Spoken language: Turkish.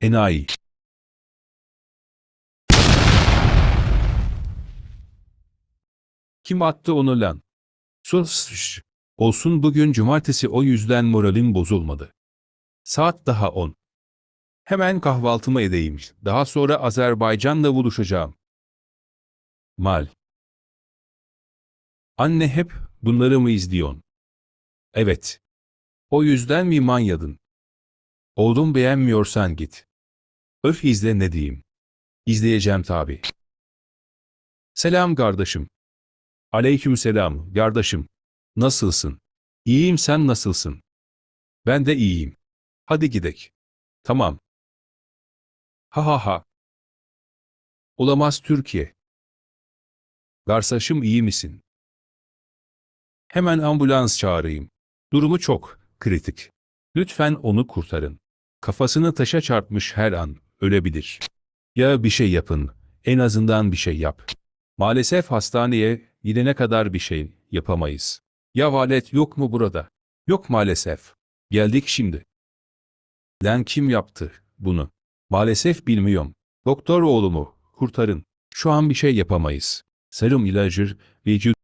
Enayi. Kim attı onu lan? Sus. Olsun bugün cumartesi o yüzden moralim bozulmadı. Saat daha 10. Hemen kahvaltımı edeyim. Daha sonra Azerbaycan'la buluşacağım. Mal. Anne hep bunları mı izliyorsun? Evet. O yüzden mi manyadın? Oğlum beğenmiyorsan git. Öf izle ne diyeyim. İzleyeceğim tabi. Selam kardeşim. Aleyküm selam kardeşim. Nasılsın? İyiyim sen nasılsın? Ben de iyiyim. Hadi gidek. Tamam. Ha ha ha. Olamaz Türkiye. Garsaşım iyi misin? Hemen ambulans çağırayım. Durumu çok kritik. Lütfen onu kurtarın. Kafasını taşa çarpmış her an ölebilir. Ya bir şey yapın. En azından bir şey yap. Maalesef hastaneye gidene kadar bir şey yapamayız. Ya valet yok mu burada? Yok maalesef. Geldik şimdi. Lan kim yaptı bunu? Maalesef bilmiyorum. Doktor oğlumu kurtarın. Şu an bir şey yapamayız. Serum ilacı vücut